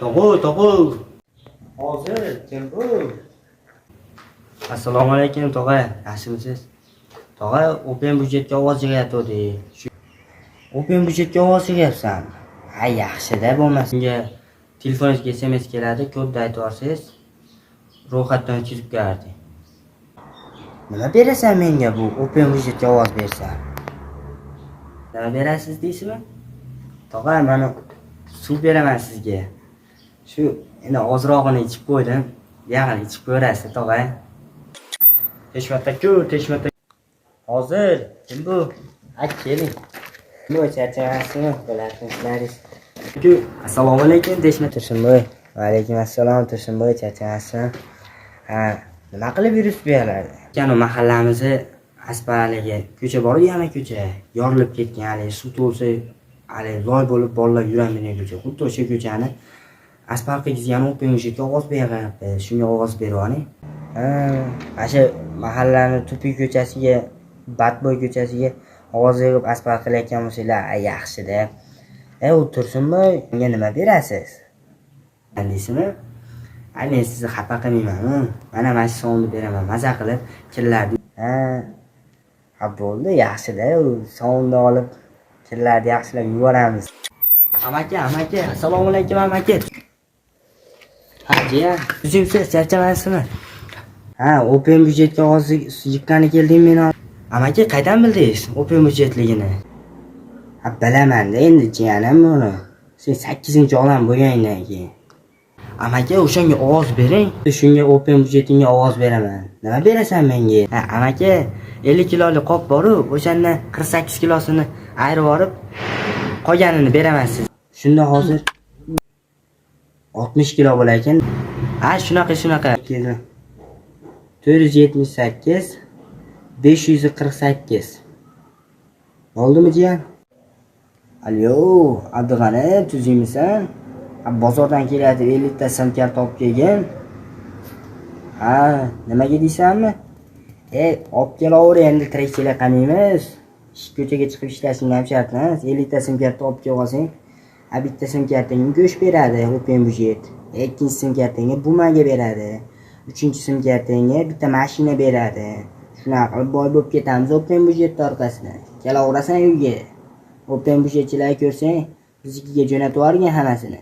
Tog'u, tog'u. Hozir kim bu? Assalomu alaykum tog'a, yaxshimisiz? Tog'a, open budjetga ovoz chiqayotgandi. Open budjetga ovoz chiqyapsan. Ha, yaxshi-da bo'lmasa. Unga telefoningizga SMS keladi, kodni aytib yuborsangiz, ro'yxatdan o'tkazib beradi. Nima berasan menga bu open budjetga ovoz bersan? Nima berasiz deysizmi? Tog'a, mana suv beraman sizga. Shu endi ozrog'ini ichib qo'ydim. Yag'ini ichib ko'rasiz, tog'a. teshmataku teshmata. Hozir kim bu? Ay, keling. Bu charchagasizmi? Bilasizlaringiz. Assalomu alaykum, teshma Tursunboy. Va alaykum assalom, Tursunboy, charchagasizmi? Ha, nima qilib yuribsiz bu yerlarda? Kanu mahallamizni asparaligi ko'cha bor yana ko'cha yorilib ketgan haligi suv to'lsa haligi loy bo'lib bolalar yuravergan ko'cha xuddi o'sha ko'chani qilgizgan open o'shakka ovoz beryapti shunga ovoz beryapti ha mana shu mahallani tupi ko'chasiga batboy ko'chasiga ovoz berib asfalt qilayotgan bo'lsanglar a, yaxshida e u tursunboy unga nima berasiz deysizmi ay men sizni xafa qilmayman mana mana shu sovunni beraman maza qilib kirlarni ha ha bo'ldi yaxshida u sovunni olib kirlarni yaxshilab yuboramiz amaki amaki assalomu alaykum amaki ha jiyan o'zingsiz charchamaysizmi ha open budjetga hozir yiqqani keldim men amaki qaydan bildingiz open budjetligini ha bilamanda endi jiyanim buni sen sakkizinchi olam bo'lganingdan keyin amaki o'shanga ovoz bering shunga open budjetingga ovoz beraman nima berasan menga ha amaki ellik kilolik qop boru o'shandan qirq sakkiz kilosini ayirib yuborib qolganini beraman siz shunda hozir oltmish kilo bo'lar ekan ha shunaqa shunaqa. To'rt yuz yetmish sakkiz besh yuz qirq sakkiz. Bo'ldimi jiyan? Alo abdug'ani tuzingmisan bozordan keladi ellikta sim kart olib kelgin ha nimaga deysanmi? E olib kelaver endi tirikchilik qilmaymiz Ish- ko'chaga chiqib ishlashing ham shart emas ellikta sim kartni olib bitta sim kartingga go'sht beradi open budjet ikkinchi sim kartingga bumaga beradi. Uchinchi sim kartingga bitta mashina beradi. Shunaqa qilib boy bo'lib ketamiz open budjetni orqasidan kelaverasan uyga. Open budjetchilar ko'rsang biznikiga jo'natib yuborgin hammasini.